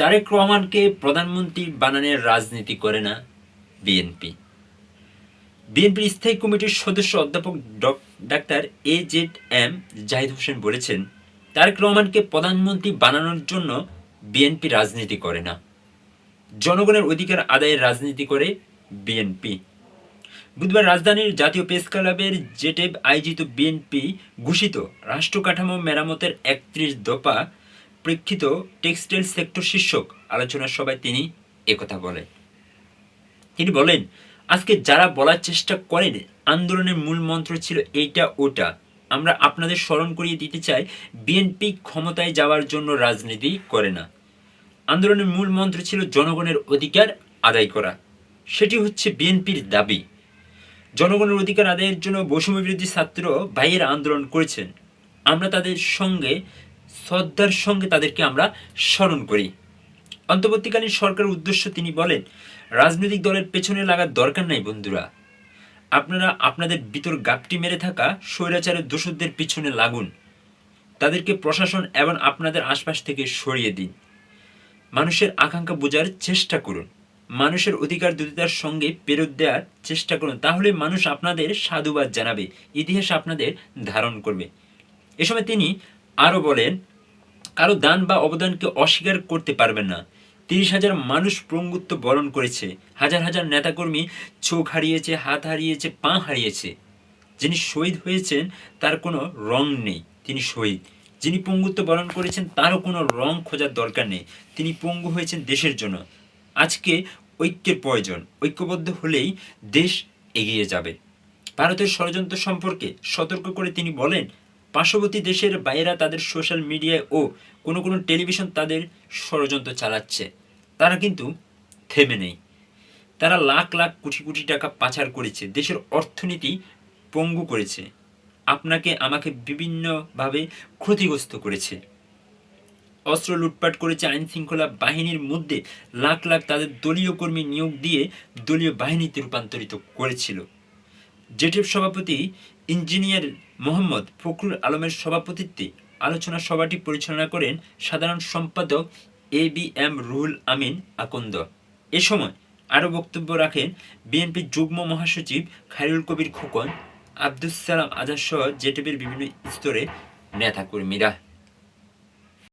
তারেক রহমানকে প্রধানমন্ত্রী বানানোর রাজনীতি করে না বিএনপি। বিএনপির স্থায়ী কমিটির সদস্য অধ্যাপক ডক- doctor A Z M Zahid Hossain বলেছেন, তারেক রহমানকে প্রধানমন্ত্রী বানানোর জন্য বিএনপি রাজনীতি করে না। জনগণের অধিকার আদায়ের রাজনীতি করে বিএনপি। বুধবার রাজধানীর জাতীয় প্রেস ক্লাবের জেটেব আয়োজিত বিএনপি ঘোষিত রাষ্ট্র কাঠামো মেরামতের একত্রিশ দফা প্রেক্ষিত টেক্সটাইল সেক্টর শীর্ষক আলোচনা সভায় তিনি একথা বলেন। তিনি বলেন, আজকে যারা বলার চেষ্টা করেন, আন্দোলনের মূল মন্ত্র ছিল এইটা, ওটা। আমরা আপনাদের স্মরণ করিয়ে দিতে চাই, বিএনপি ক্ষমতায় যাওয়ার জন্য রাজনীতি করে না। আন্দোলনের মূল মন্ত্র ছিল জনগণের অধিকার আদায় করা। সেটি হচ্ছে বিএনপির দাবি। জনগণের অধিকার আদায়ের জন্য বৈষম্য বিরোধী ছাত্র ভাইয়েরা আন্দোলন করেছেন। আমরা তাদের সঙ্গে শ্রদ্ধার সঙ্গে তাদেরকে আমরা স্মরণ করি। অন্তর্বর্তীকালীন সরকারের উদ্দেশ্য তিনি বলেন, রাজনৈতিক দলের পেছনে লাগার দরকার নাই বন্ধুরা। আপনারা আপনাদের ভিতর গাপটি মেরে থাকা স্বৈরাচারের দোষদের পিছনে লাগুন। তাদেরকে প্রশাসন এবং আপনাদের আশপাশ থেকে সরিয়ে দিন। মানুষের আকাঙ্ক্ষা বোঝার চেষ্টা করুন। মানুষের অধিকার দুটিতার সঙ্গে পেরত দেওয়ার চেষ্টা করুন। তাহলে মানুষ আপনাদের সাধুবাদ জানাবে, ইতিহাস আপনাদের ধারণ করবে। এ সময় তিনি আরও বলেন কারও দান বা অবদানকে অস্বীকার করতে পারবেন না। তিরিশ হাজার মানুষ পঙ্গুত্ব বরণ করেছে। হাজার হাজার নেতাকর্মী চোখ হারিয়েছে, হাত হারিয়েছে, পা হারিয়েছে। যিনি শহীদ হয়েছেন, তার কোনো রং নেই। তিনি শহীদ। যিনি পঙ্গুত্ব বরণ করেছেন, তারও কোনো রং খোঁজার দরকার নেই। তিনি পঙ্গু হয়েছেন দেশের জন্য। আজকে ঐক্যের প্রয়োজন। ঐক্যবদ্ধ হলেই দেশ এগিয়ে যাবে। ভারতের ষড়যন্ত্র সম্পর্কে সতর্ক করে তিনি বলেন পার্শ্ববর্তী দেশের বাইরা তাদের সোশ্যাল মিডিয়ায় ও কোনো কোনো টেলিভিশন তাদের ষড়যন্ত্র চালাচ্ছে। তারা কিন্তু থেমে নেই। তারা লাখ লাখ কোটি কোটি টাকা পাচার করেছে। দেশের অর্থনীতি পঙ্গু করেছে। আপনাকে, আমাকে বিভিন্নভাবে ক্ষতিগ্রস্ত করেছে। অস্ত্র লুটপাট করেছে আইন শৃঙ্খলা বাহিনীর মধ্যে। লাখ লাখ তাদের দলীয় কর্মী নিয়োগ দিয়ে দলীয় বাহিনীতে রূপান্তরিত করেছিল। জেটের সভাপতি ইঞ্জিনিয়ার মোহাম্মদ ফখরুল আলমের সভাপতিত্বে আলোচনা সভাটি পরিচালনা করেন সাধারণ সম্পাদক A B M Ruhul Amin Akanda. এ সময় আরও বক্তব্য রাখেন বিএনপির যুগ্ম মহাসচিব খায়রুল কবির খোকন, আব্দুস সালাম আজাদ সহ জেটেবের বিভিন্ন স্তরে নেতাকর্মীরা।